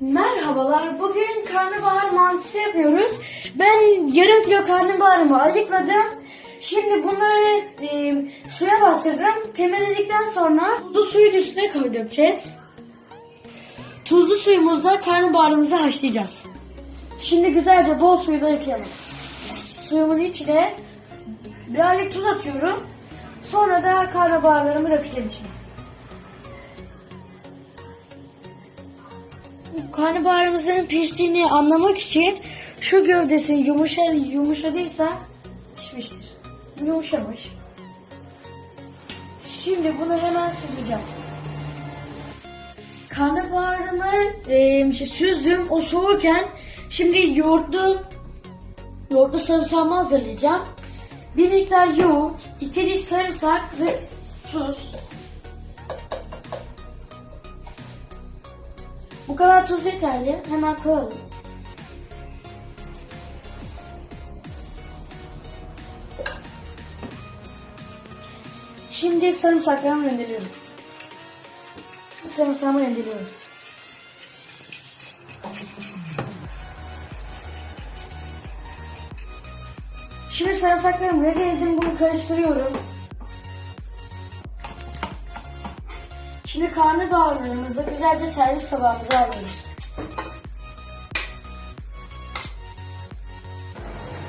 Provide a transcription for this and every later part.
Merhabalar. Bugün karnabahar mantısı yapıyoruz. Ben yarım kilo karnabaharımı ayıkladım. Şimdi bunları e, suya bastırdım. Temizledikten sonra tuzlu suyun üstüne dökeceğiz. Tuzlu suyumuzda karnabaharımızı haşlayacağız. Şimdi güzelce bol suyla yıkayalım. Suyumun içine birazcık tuz atıyorum. Sonra da karnabaharlarımı dökeceğim içine. Karnabaharımızın piştiğini anlamak için şu gövdesi yumuşa, yumuşadıysa pişmiştir. Yumuşamış. Şimdi bunu hemen sıvayacağım. Karnabaharımı e, işte süzdüm. O soğurken şimdi yoğurtlu yoğurtlu sarımsağımı hazırlayacağım. Bir miktar yoğurt, iki diş sarımsak ve tuz. Bu kadar tuz yeterli. Hemen koyalım. Şimdi sarımsaklarımı rendeliyorum. Sarımsağımı rendeliyorum. Şimdi sarımsaklarımı rendeledim. Bunu karıştırıyorum. Şimdi karnabaharlarımızı güzelce servis tabağımıza alıyoruz.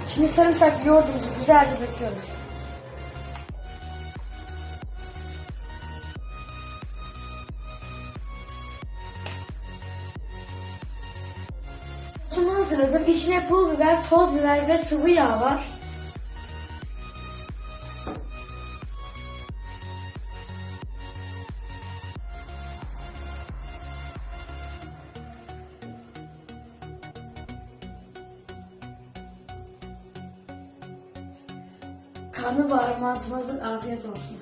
Şimdi sarımsak yoğurdumuzu güzelce döküyoruz. Sosumu hazırladım. İçine pul biber, toz biber ve sıvı yağ var. Karnabahar mantımızın afiyet olsun.